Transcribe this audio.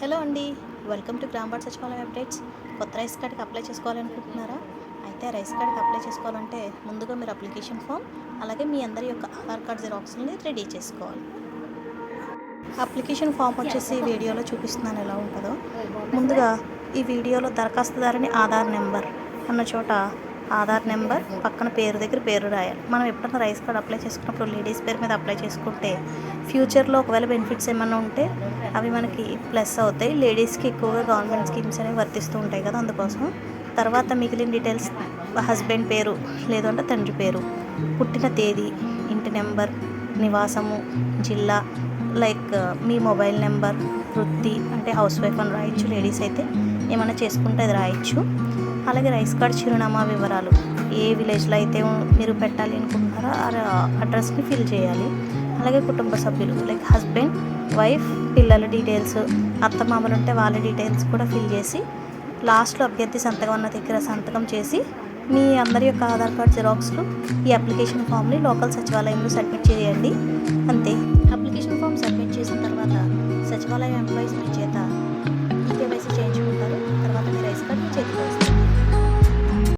Hello అండి welcome to Gram ward Sachivalayam updates. కొత్త rice కార్డ్కి అప్లై చేసుకోవాలనుకుంటున్నారా? అయితే రైస్ కార్డ్కి అప్లై చేసుకోవాలంటే ముందుగా మీరు అప్లికేషన్ ఫామ్ అలాగే మీ అందరి యొక్క ఆధార్ కార్డ్ జిరాక్స్ని రెడీ చేసుకోవాలి. అప్లికేషన్ ఫామ్ వచ్చేసి వీడియోలో చూపిస్తున్నాను ఎలా ఉంటుందో. ముందుగా ఈ వీడియోలో దరఖాస్తుదారుని ఆధార్ నెంబర్ అన్న చోట ఆధార్ నెంబర్ పక్కన పేరు దగ్గర పేరు రాయాలి. మనం ఎప్పుడైనా రైస్ కార్డ్ అప్లై చేసుకున్నప్పుడు లేడీస్ పేరు మీద అప్లై చేసుకుంటే ఫ్యూచర్లో ఒకవేళ బెనిఫిట్స్ ఏమైనా ఉంటే అవి మనకి ప్లస్ అవుతాయి. లేడీస్కి ఎక్కువగా గవర్నమెంట్ స్కీమ్స్ అనేవి వర్తిస్తూ ఉంటాయి కదా అందుకోసం. తర్వాత మిగిలిన డీటెయిల్స్ హస్బెండ్ పేరు లేదంటే తండ్రి పేరు పుట్టిన తేదీ ఇంటి నెంబర్ నివాసము జిల్లా లైక్ మీ మొబైల్ నెంబర్ వృత్తి అంటే హౌస్ వైఫ్ అని రాయొచ్చు. లేడీస్ అయితే ఏమైనా చేసుకుంటే అది రాయొచ్చు. అలాగే రైస్ కార్డ్ చిరునామా వివరాలు ఏ విలేజ్లో అయితే మీరు పెట్టాలి అనుకుంటున్నారో ఆ అడ్రస్ని ఫిల్ చేయాలి. అలాగే కుటుంబ సభ్యులు లైక్ హస్బెండ్ వైఫ్ పిల్లల డీటెయిల్స్ అత్తమామలు ఉంటే వాళ్ళ డీటెయిల్స్ కూడా ఫిల్ చేసి లాస్ట్లో అభ్యర్థి సంతకం అన్న దగ్గర సంతకం చేసి మీ అందరి యొక్క ఆధార్ కార్డ్ జిరాక్స్లు ఈ అప్లికేషన్ ఫామ్ని లోకల్ సచివాలయంలో సబ్మిట్ చేయండి. అంతే. అప్లికేషన్ ఫామ్ సబ్మిట్ చేసిన తర్వాత సచివాలయం